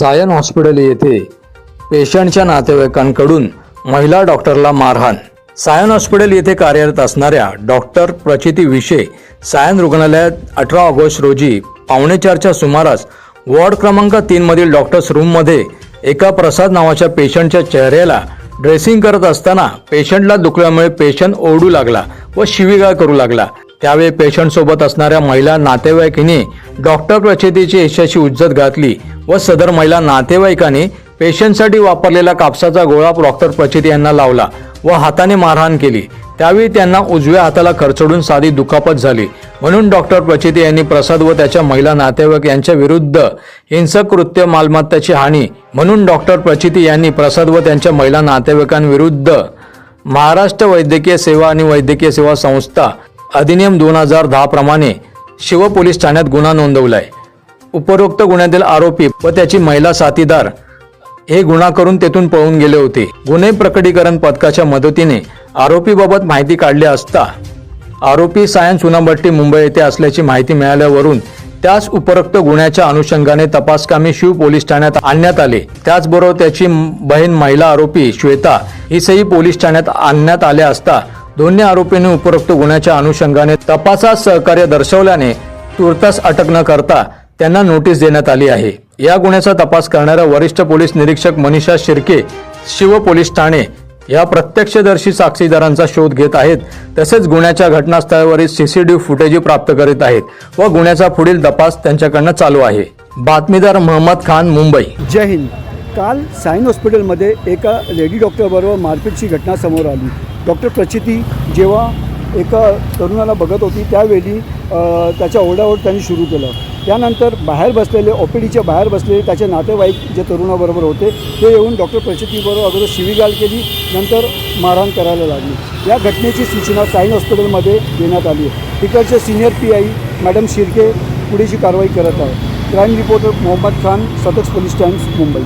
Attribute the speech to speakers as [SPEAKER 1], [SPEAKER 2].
[SPEAKER 1] Sion hospital येथे पेशंटच्या नातेवाईकांकडून महिला डॉक्टरला मारहाण. सायन हॉस्पिटल येथे कार्यरत असणाऱ्या डॉक्टर प्रचिती विषे सायन रुग्णालयात अठरा ऑगस्ट रोजी पावणेचारच्या सुमारास वॉर्ड क्रमांक तीनमधील डॉक्टर्स रूममध्ये एका प्रसाद नावाच्या पेशंटच्या चेहऱ्याला ड्रेसिंग करत असताना पेशंटला दुखल्यामुळे पेशंट ओरडू लागला व शिवीगाळ करू लागला. त्यावेळी पेशंटसोबत असणाऱ्या महिला नातेवाईकांनी डॉक्टर प्रचितीची यशाची उज्जत घातली व सदर महिला नातेवाईकांनी पेशंटसाठी वापरलेला कापसाचा गोळा डॉक्टर प्रचिती यांना लावला व हाताने मारहाण केली. त्यावेळी त्यांना उजव्या हाताला खरचडून साधी दुखापत झाली. म्हणून डॉक्टर प्रचिती यांनी प्रसाद व त्याच्या महिला नातेवाईक यांच्या विरुद्ध हिंसक कृत्य मालमत्ताची हानी म्हणून डॉक्टर प्रचिती यांनी प्रसाद व त्यांच्या महिला नातेवाईकांविरुद्ध महाराष्ट्र वैद्यकीय सेवा आणि वैद्यकीय सेवा संस्था अधिनियम दोन हजार दहा प्रमाणे शिव पोलीस ठाण्यात गुन्हा नोंदवलाय. उपरोक्त गुन्ह्यातील आरोपी व त्याची महिला साथीदार हे गुन्हा करून तेथून पळून गेले होते. गुन्हे प्रकटीकरण पथकाच्या मदतीने आरोपीबाबत माहिती काढली असता आरोपी सायन सुनाभट्टी मुंबई येथे असल्याची माहिती मिळाल्यावरून त्यास उपरोक्त गुन्ह्याच्या अनुषंगाने तपासकामी शिव पोलीस ठाण्यात आणण्यात आले. त्याचबरोबर त्याची बहीण महिला आरोपी श्वेता हिसही पोलीस ठाण्यात आणण्यात आल्या असता दोन्ही आरोपींनी उपरोक्त गुन्ह्याच्या अनुषंगाने तपासात सहकार्य दर्शवल्याने तुर्तास अटक न करता त्यांना नोटीस देण्यात आली आहे. या गुन्ह्याचा तपास करणाऱ्या वरिष्ठ पोलीस निरीक्षक मनीषा शिर्के शिव पोलीस ठाणे या प्रत्यक्षदर्शी साक्षीदारांचा शोध घेत आहेत. तसेच गुन्ह्याच्या घटनास्थळावरील सीसीटीव्ही फुटेज प्राप्त करीत आहेत व गुन्ह्याचा पुढील तपास त्यांच्याकडनं चालू आहे. बातमीदार महम्मद खान मुंबई.
[SPEAKER 2] जय हिंद. काल सायन हॉस्पिटलमध्ये एका लेडी डॉक्टरबरोबर मारपीटची घटना समोर आली. डॉक्टर प्रचिती जेव्हा एका तरुणाला बघत होती त्यावेळी त्याच्या ओरडाओरड त्यांनी सुरू केलं. त्यानंतर बाहेर बसलेले ओ पी डीच्या बाहेर बसलेले त्याचे नातेवाईक जे तरुणाबरोबर होते ते येऊन डॉक्टर प्रचितीबरोबर अगोदर शिवीगाळ केली नंतर मारहाण करायला लागली. या घटनेची सूचना साईन हॉस्पिटलमध्ये देण्यात आली आहे. तिकडचे senior P I madam Shirke पुढेची कारवाई करत आहे क्राईम रिपोर्टर मोहम्मद खान सतक्स पोलीस टाइम्स मुंबई.